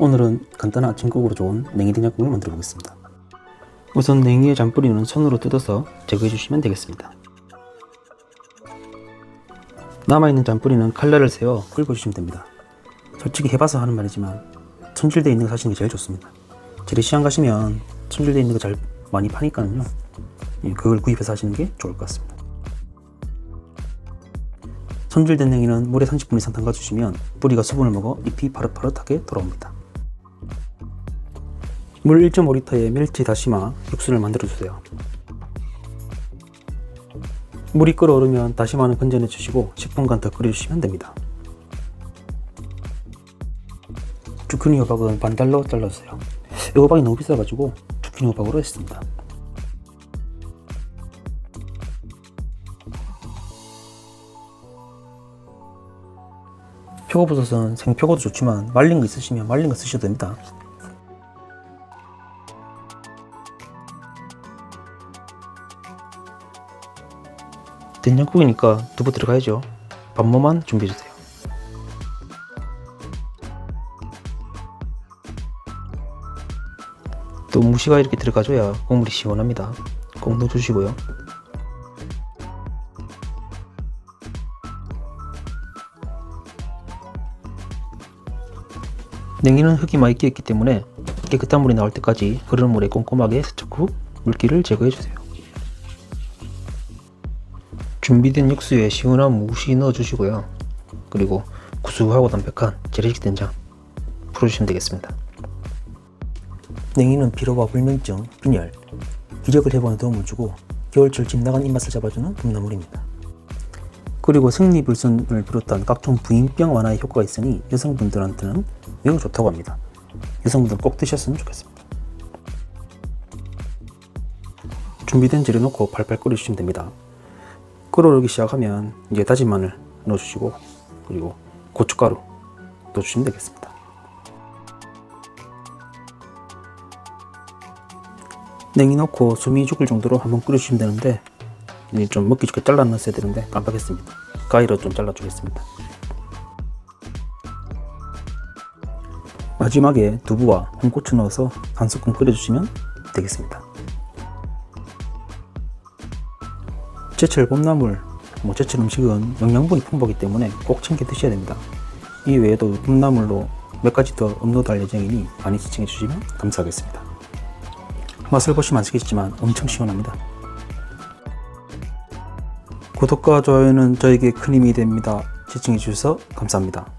오늘은 간단한 아침국으로 좋은 냉이 된장국을 만들어 보겠습니다. 우선 냉이의 잔뿌리는 손으로 뜯어서 제거해 주시면 되겠습니다. 남아있는 잔뿌리는 칼날을 세워 끓여 주시면 됩니다. 솔직히 해봐서 하는 말이지만 손질되어 있는 거 사시는 게 제일 좋습니다. 재래 시장 가시면 손질되어 있는 거 잘 많이 파니까요. 예, 그걸 구입해서 하시는 게 좋을 것 같습니다. 손질된 냉이는 물에 30분 이상 담가주시면 뿌리가 수분을 먹어 잎이 파릇파릇하게 돌아옵니다. 물 1.5리터에 멸치 다시마 육수를 만들어 주세요. 물이 끓어오르면 다시마는 건져내 주시고 10분간 더 끓여주시면 됩니다. 주키니 호박은 반달로 잘라주세요. 이 호박이 너무 비싸가지고 주키니 호박으로 했습니다. 표고버섯은 생표고도 좋지만 말린 거 있으시면 말린 거 쓰셔도 됩니다. 된장국이니까 두부 들어가야죠. 밥모만 준비해주세요. 또 무시가 이렇게 들어가줘야 국물이 시원합니다. 꼭 넣어주시고요. 냉이는 흙이 많이 끼었기 때문에 깨끗한 물이 나올 때까지 흐르는 물에 꼼꼼하게 세척 후 물기를 제거해주세요. 준비된 육수에 시원한 무시 넣어주시고요. 그리고 구수하고 담백한 재래식 된장 풀어주시면 되겠습니다. 냉이는 피로와 불면증, 빈혈, 기력을 회복에 도움을 주고 겨울철 집 나간 입맛을 잡아주는 봄나물입니다. 그리고 생리불순을 비롯한 각종 부인병 완화에 효과가 있으니 여성분들한테는 매우 좋다고 합니다. 여성분들 꼭 드셨으면 좋겠습니다. 준비된 재료 넣고 팔팔 끓여주시면 됩니다. 끓어오르기 시작하면 이제 다진 마늘 넣어주시고 그리고 고춧가루 넣어주시면 되겠습니다. 냉이 넣고 숨이 죽을 정도로 한번 끓여주시면 되는데 좀 먹기 좋게 잘라 넣었어야 되는데 깜빡했습니다. 가위로 좀 잘라주겠습니다. 마지막에 두부와 홍고추 넣어서 한 스푼 끓여주시면 되겠습니다. 제철 봄나물, 뭐 제철 음식은 영양분이 풍부하기 때문에 꼭 챙겨 드셔야 됩니다. 이 외에도 봄나물로 몇 가지 더 업로드할 예정이니 많이 시청해 주시면 감사하겠습니다. 맛을 보시면 아시겠지만 엄청 시원합니다. 구독과 좋아요는 저에게 큰 힘이 됩니다. 시청해 주셔서 감사합니다.